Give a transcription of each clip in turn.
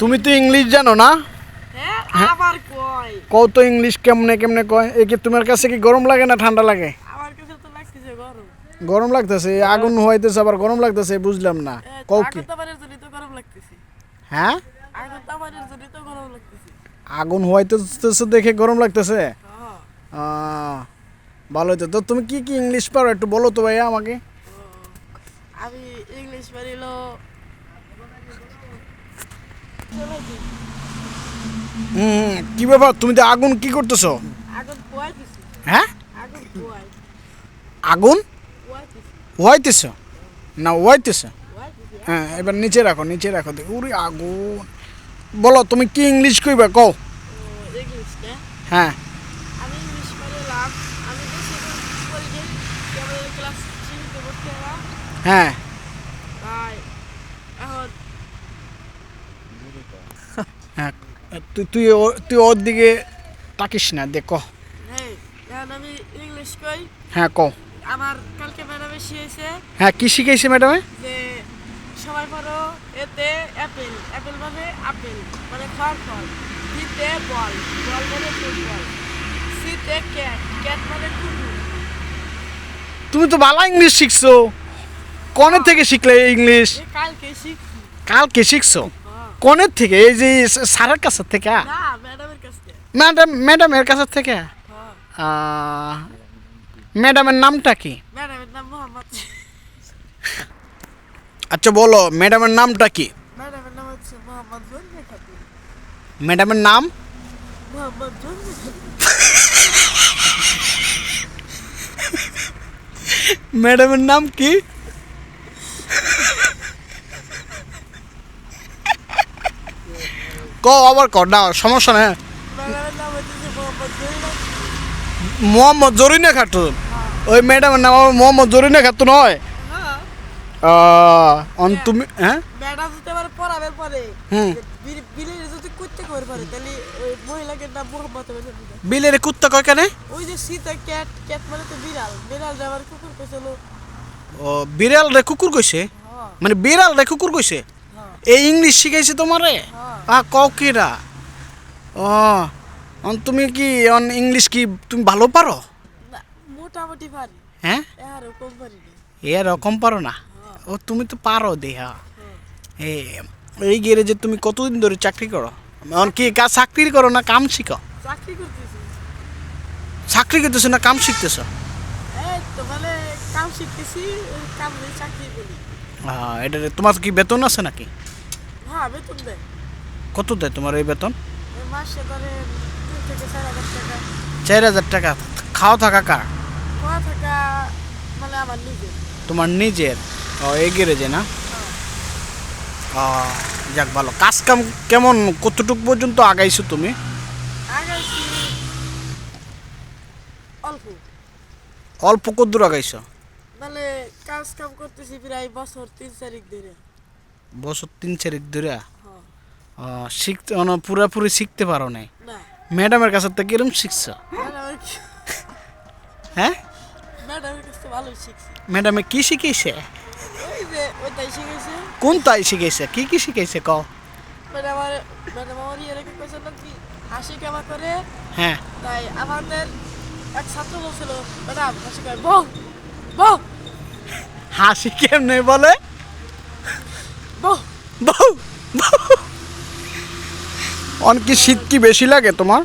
তুমি তো ইংলিশ জানো না? হ্যাঁ আবার কয়? কও তো ইংলিশ কেমনে কেমনে কয়? এই কি তোমার কাছে কি গরম লাগে না ঠান্ডা লাগে? আমার কাছে তো লাগতেছে গরম। গরম লাগতেছে আগুন হইতেছে আবার গরম লাগতেছে বুঝলাম না। কও কি? আগুন তাপানের জন্য তো গরম লাগতেছে। হ্যাঁ? আগুন তাপানের গরম লাগতেছে। আগুন হইতেছে দেখে গরম লাগতেছে? হ্যাঁ। আহ, ভালো হইতো। তো তুমি কি কি ইংলিশ পারো একটু বলো তো ভাইয়া আমাকে। আমি ইংলিশ পারিল হুম কি ব্যাপার? তুমি তো আগুন কি করতেছো? হ্যাঁ? আগুন হইতেছ না পোয়াইতেছি হ্যাঁ এবার নিচে রাখো নিচে রাখো। দেখো উরি আগুন। বলো তুমি কি ইংলিশ কইবা? কও। হ্যাঁ। আমি ইংলিশ পারিলাম আমি দেশে পড়ি যে কেবল ক্লাস থ্রিতে ভর্তি হলাম হ্যাঁ তাই এখন হ্যাঁ তুই তুই তুই ওর দিকে তাকিস না দেখ হ্যাঁ আমি ইংলিশ কই? হ্যাঁ কও আমার কালকে ম্যাডামে শিখেছে হ্যাঁ কি শিখাইছে ম্যাডামে যে সবাই পড়ো এতে অ্যাপেল অ্যাপেল মানে আপেল মানে খাওয়ার ফল বিতে বল বল মানে ফুটবল সিতে ক্যাট ক্যাট মানে কুকুর। তুমি তো ভালো ইংলিশ শিখছো। কনের থেকে শিখলে ইংলিশ? কালকে শিখছি। কালকে শিখছো? হ্যাঁ। কনের থেকে? এই যে স্যারের কাছে থেকে? না ম্যাডামের কাছ থেকে। ম্যাডাম ম্যাডামের কাছে থেকে? হ্যাঁ। আহ, ম্যাডামের নামটা কি? ম্যাডামের নাম মোহাম্মদ। আচ্ছা বলো ম্যাডামের নামটা কি? ম্যাডামের নাম হচ্ছে মোহাম্মদ জন্মে খাতুন। ম্যাডামের নাম? মোহাম্মদ জন্মে খাতুন। ম্যাডামের নাম কি? ক আবার ক না সমস্যা নেই হচ্ছে মোহাম্মদ জরিনা খাতুন। ওই ম্যাডামের নাম আবার মোহাম্মদ জরিনা খাতুন হয়? হ্যাঁ। অন তুমি হ্যাঁ? যদি পড়াবে পরে হুম। বিলের যদি করতে করে পারে তাহলে ওই মহিলাকে নাম মোহাম্মদ হবে বিলের কুত্তা কয় কেনে? ওই যে সীতা ক্যাট ক্যাট মানে তো বিড়াল। বিড়াল কুকুর ও বিড়াল রে কুকুর কইছে? হ্যাঁ। মানে বিড়াল রে কুকুর কইছে? হ্যাঁ। এই ইংলিশ শিখাইছে তোমারে? হ্যাঁ আ কও কিরা ও অন তুমি কি অন ইংলিশ কি তুমি ভালো পারো? মোটামুটি পারি। হ্যাঁ? আরও কম পারি না। এরকম পারো না? ও তুমি তো পারো দেহা। হ্যাঁ। এই গ্যারেজে তুমি কতদিন ধরে চাকরি করো? অন কি কাজ চাকরি করো না কাম শিখো? চাকরি করতেছি। চাকরি করতেছো না কাম শিখতেছো? মানে কাম শিখতেছি কাম চাকরি করি। আহ, এটা তোমার কি বেতন আছে নাকি? হ্যাঁ বেতন দেয়। কত দেয় তোমার এই বেতন? চার হাজার টাকা। খাওয়া থাকা কার? মানে তোমার নিজের? ও এই গ্যারেজে না? ও, যাক ভালো। কাজ কাম কেমন? কতটুক পর্যন্ত আগাইছো তুমি? অল্প। কদ্দূর আগাইছো? মানে কাজ কাম করতেছি প্রায় বছর তিন চারিক ধরে। বছর তিন চারিক ধরে? হ্যাঁ শিখতে মানে পুরাপুরি শিখতে পারো নাই। ম্যাডামের কাছে তো কিরম শিখছো? হ্যাঁ? শিখছি। ম্যাডামে কি শিখাইছে ওই যে ওইটাই শিখেছে। কোন তাই শিখেছে? কি কি শিখাইছে কও? ইয়ে হাসি কেমা করে। হ্যাঁ। তাই আমাদের এক ছাত্র বলছিল ম্যাডাম হাসি করে বউ বউ। হাসি কেমনে বলে? বউ। বউ। অন কি শীত কি বেশি লাগে তোমার?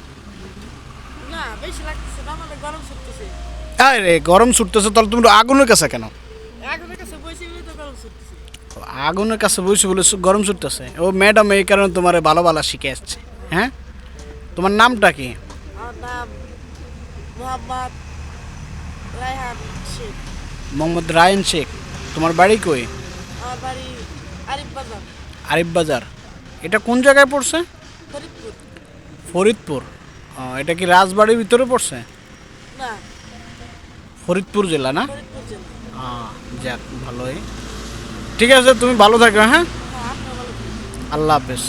আরে গরম ছুটতেছে তাহলে তুমি আগুনের কাছে কেন? আগুনের কাছে বসে বলে গরম ছুটতেছে। ও ম্যাডাম এই কারণে তোমার ভালো ভালো শিখে আসছে হ্যাঁ? তোমার নামটা কি? মোহাম্মদ রায়ন শেখ। তোমার বাড়ি কই? আরিফ বাজার। এটা কোন জায়গায় পড়ছে? ফরিদপুর? এটা কি রাজবাড়ির ভিতরে পড়ছে? না। ফরিদপুর জেলা না? যাক ভালোই। ঠিক আছে তুমি ভালো থাকো হ্যাঁ? হ্যাঁ। আল্লাহ হাফেজ।